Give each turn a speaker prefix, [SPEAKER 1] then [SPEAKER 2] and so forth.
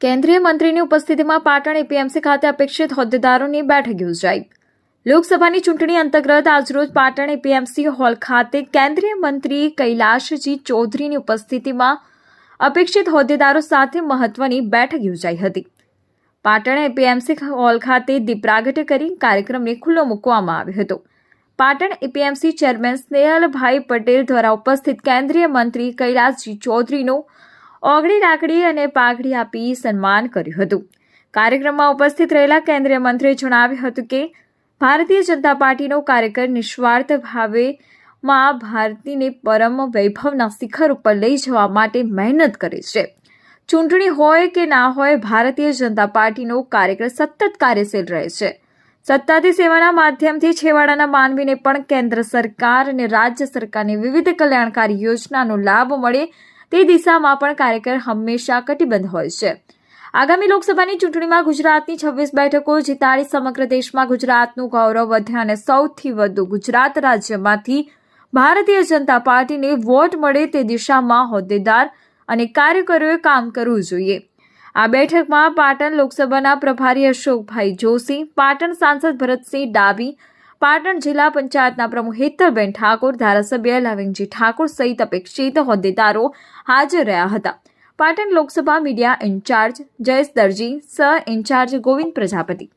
[SPEAKER 1] કેન્દ્રીય મંત્રીની ઉપસ્થિતિમાં પાટણ એપીએમસી ખાતે અપેક્ષિત હોદ્દેદારોની બેઠક યોજાઈ. લોકસભાની ચૂંટણી અંતર્ગત આજરોજ પાટણ એપીએમસી હોલ ખાતે કેન્દ્રીય મંત્રી કૈલાશજી ચૌધરીની ઉપસ્થિતિમાં અપેક્ષિત હોદ્દેદારો સાથે મહત્વની બેઠક યોજાઈ હતી. પાટણ એપીએમસી હોલ ખાતે દીપ પ્રાગટ્ય કરી કાર્યક્રમને ખુલ્લો મૂકવામાં આવ્યો હતો. પાટણ એપીએમસી ચેરમેન સ્નેહલભાઈ પટેલ દ્વારા ઉપસ્થિત કેન્દ્રીય મંત્રી કૈલાસજી ચૌધરીનું ઓગળી રાખડી અને પાઘડી આપી સન્માન કર્યું હતું. કાર્યક્રમમાં ઉપસ્થિત રહેલા કેન્દ્રીય મંત્રીએ જણાવ્યું હતું કે, ભારતીય જનતા પાર્ટીનો કાર્યકર નિસ્વાર્થ ભાવે માં ભારતીને પરમ વૈભવના શિખર ઉપર લઈ જવા માટે મહેનત કરે છે. ચૂંટણી હોય કે ના હોય, ભારતીય જનતા પાર્ટીનો કાર્યકર સતત કાર્યશીલ રહે છે. સત્તાથી સેવાના માધ્યમથી છેવાડાના માનવીને પણ કેન્દ્ર સરકાર અને રાજ્ય સરકારની વિવિધ કલ્યાણકારી યોજનાનો લાભ મળે તે દિશામાં પણ કાર્યકર હંમેશા કટિબદ્ધ હોય છે. આગામી લોકસભાની ચૂંટણીમાં ગુજરાતની છવ્વીસ બેઠકો જીતાડી સમગ્ર દેશમાં ગુજરાતનું ગૌરવ વધે અને સૌથી વધુ ગુજરાત રાજ્યમાંથી ભારતીય જનતા પાર્ટીને વોટ મળે તે દિશામાં હોદ્દેદાર અને કાર્યકરોએ કામ કરવું જોઈએ. આ બેઠકમાં પાટણ લોકસભાના પ્રભારી અશોકભાઈ જોશી, પાટણ સાંસદ ભરતસિંહ ડાબી પાટણ જિલ્લા પંચાયતના પ્રમુખ હેતલબેન ઠાકોર, ધારાસભ્ય લવિંગજી ઠાકોર સહિત અપેક્ષિત હોદ્દેદારો હાજર રહ્યા હતા. પાટણ લોકસભા મીડિયા ઇન્ચાર્જ જયેશ દરજી, સહ ઇન્ચાર્જ ગોવિંદ પ્રજાપતિ.